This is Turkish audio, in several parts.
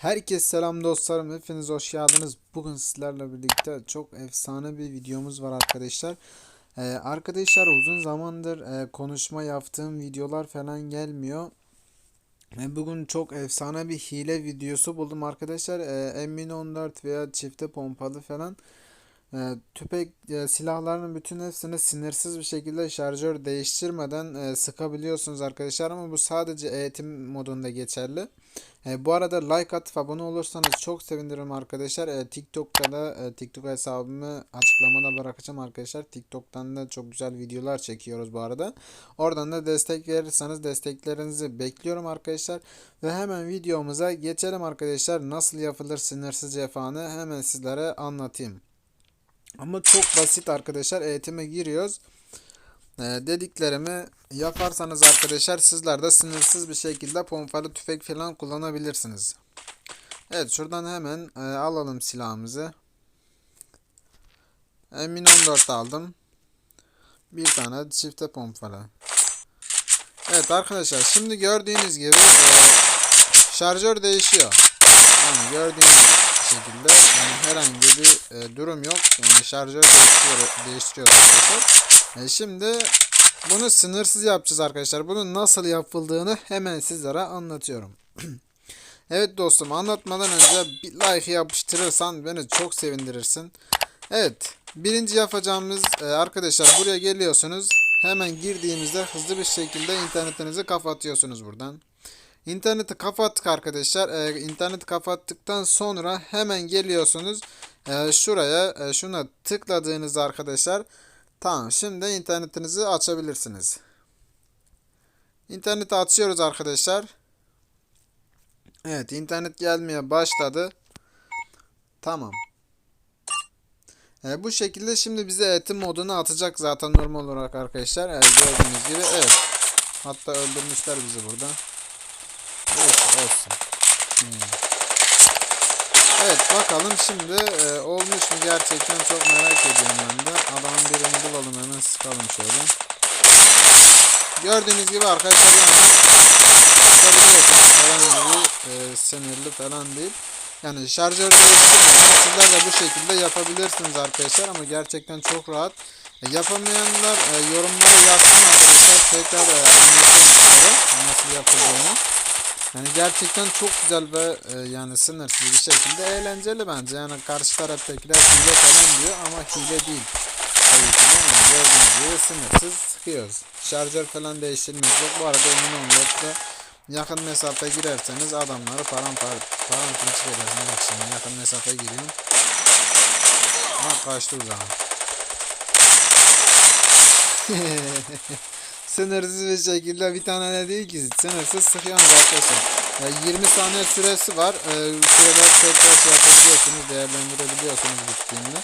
Herkes selam dostlarım. Hepiniz hoş geldiniz. Bugün sizlerle birlikte çok efsane bir videomuz var arkadaşlar. Ee, arkadaşlar uzun zamandır e, konuşma yaptığım videolar falan gelmiyor. Ve bugün çok efsane bir hile videosu buldum arkadaşlar. Ee, M1014 veya çifte pompalı falan. E, tüfek e, silahların bütün hepsini sınırsız bir şekilde şarjör değiştirmeden e, sıkabiliyorsunuz arkadaşlar ama bu sadece eğitim modunda geçerli. E, bu arada like atıp abone olursanız çok sevinirim arkadaşlar. E, TikTok'ta da e, TikTok hesabımı açıklamada bırakacağım arkadaşlar. TikTok'tan da çok güzel videolar çekiyoruz bu arada. Oradan da destek verirseniz desteklerinizi bekliyorum arkadaşlar. Ve hemen videomuza geçelim arkadaşlar. Nasıl yapılır sınırsız cefanı hemen sizlere anlatayım. Ama çok basit arkadaşlar. Eğitime giriyoruz. Ee, dediklerimi yaparsanız arkadaşlar sizler de sınırsız bir şekilde pompalı tüfek falan kullanabilirsiniz. Evet şuradan hemen e, alalım silahımızı. M14 aldım. Bir tane çifte pompalı. Evet arkadaşlar şimdi gördüğünüz gibi e, şarjör değişiyor. Yani gördüğünüz şekilde yani herhangi bir e, durum yok. Yani şarjör değiştiriyor, değiştiriyor arkadaşlar. E, şimdi bunu sınırsız yapacağız arkadaşlar. Bunun nasıl yapıldığını hemen sizlere anlatıyorum. evet dostum anlatmadan önce bir like yapıştırırsan beni çok sevindirirsin. Evet birinci yapacağımız e, arkadaşlar buraya geliyorsunuz. Hemen girdiğimizde hızlı bir şekilde internetinizi kapatıyorsunuz buradan. İnterneti kapattık arkadaşlar. Ee, interneti kapattıktan sonra hemen geliyorsunuz. Ee, şuraya e, şuna tıkladığınız arkadaşlar. Tamam şimdi internetinizi açabilirsiniz. İnterneti açıyoruz arkadaşlar. Evet internet gelmeye başladı. Tamam. E, bu şekilde şimdi bize eğitim modunu atacak zaten normal olarak arkadaşlar. E, gördüğünüz gibi evet. Hatta öldürmüşler bizi burada. Neyse olsun. Evet bakalım şimdi e, olmuş mu gerçekten çok merak ediyorum ben de. Adamın birini bulalım hemen sıkalım şöyle. Gördüğünüz gibi arkadaşlar yani sıkabiliyorsunuz. Herhangi bir e, sınırlı falan değil. Yani şarjör değiştirmeden sizler de bu şekilde yapabilirsiniz arkadaşlar ama gerçekten çok rahat. E, yapamayanlar e, yorumlara yazsın arkadaşlar. Tekrar e, anlatayım nasıl yapıldığını. Yani gerçekten çok güzel ve e, yani sınırsız bir şekilde eğlenceli bence. Yani karşı taraftakiler hile falan diyor ama hile değil. Tabii ki de gördüğünüz gibi sınırsız sıkıyoruz. Şarjör falan değiştirmiyoruz. Yok. Bu arada emin olun yakın mesafe girerseniz adamları paramparça paramparça edersiniz. Bak şimdi yakın mesafe gireyim. Ha kaçtı uzağım. sınırsız bir şekilde bir tane de değil ki sınırsız sıkıyorsunuz arkadaşlar. Yani 20 saniye süresi var. Ee, süreler tekrar şey yapabiliyorsunuz, değerlendirebiliyorsunuz bittiğinde.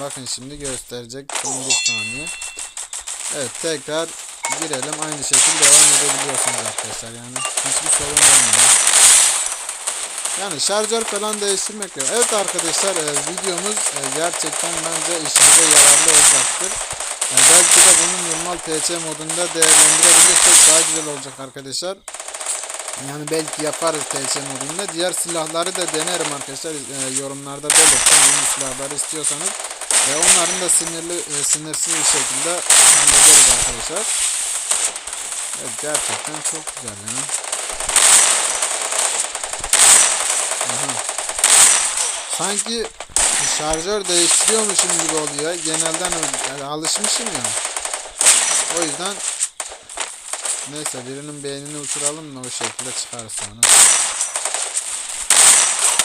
Bakın şimdi gösterecek son bir saniye. Evet tekrar girelim aynı şekilde devam edebiliyorsunuz arkadaşlar yani hiçbir sorun olmuyor. Yani şarjör falan değiştirmek yok. Evet arkadaşlar e, videomuz e, gerçekten bence işinize yararlı olacaktır. Yani belki de bunun normal PC modunda değerlendirebilirsek daha güzel olacak arkadaşlar. Yani belki yaparız PC modunda. Diğer silahları da denerim arkadaşlar. E, yorumlarda belirtin hangi silahları istiyorsanız. Ve onların da sinirli, e, sınırsız bir şekilde hallederiz arkadaşlar. Evet gerçekten çok güzel ya. Aha. Sanki şarjör değiştiriyormuşum gibi oluyor. Genelden yani alışmışım ya. O yüzden neyse birinin beynini uçuralım da o şekilde çıkar sonra.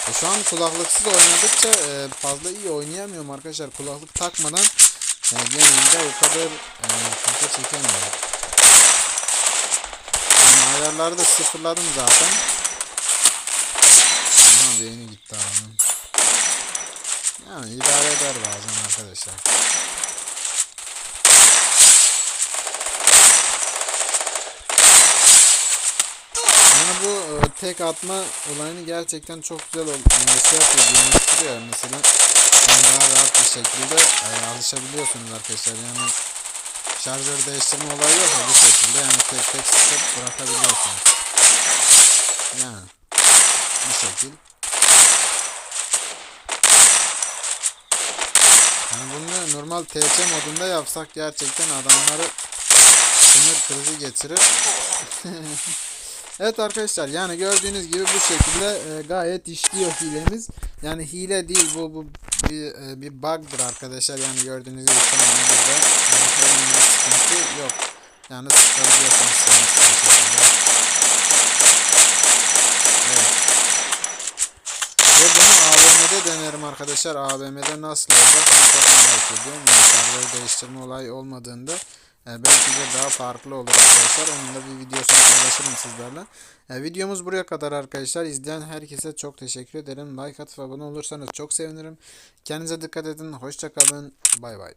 E şu an kulaklıksız oynadıkça e, fazla iyi oynayamıyorum arkadaşlar. Kulaklık takmadan e, genelde o kadar e, kafa çekemiyorum. Yani ayarları da sıfırladım zaten. Aha beyni gitti adamın. Yani idare eder bazen arkadaşlar. Yani bu e, tek atma olayını gerçekten çok güzel ol şey yapıyor, mesela. Yani daha rahat bir şekilde e, alışabiliyorsunuz arkadaşlar. Yani şarjör değiştirme olayı yok bu şekilde yani tek tek sıkıp bırakabiliyorsunuz. Yani bu şekil. Yani bunu normal TC modunda yapsak gerçekten adamları sinir krizi geçirir. evet arkadaşlar yani gördüğünüz gibi bu şekilde e, gayet işliyor hilemiz. Yani hile değil bu bu bir, e, bir bug'dır arkadaşlar. Yani gördüğünüz gibi şu anda burada herhangi bir sıkıntı yok. Yani istediğiniz şekilde. Evet. Ve bunu AVM'de denerim arkadaşlar. AVM'de nasıl olacak onu çok merak ediyorum. Yani server değiştirme olayı olmadığında e, belki de daha farklı olur arkadaşlar. Onun da bir videosunu paylaşırım sizlerle. E, videomuz buraya kadar arkadaşlar. İzleyen herkese çok teşekkür ederim. Like atıp abone olursanız çok sevinirim. Kendinize dikkat edin. Hoşça kalın. Bay bay.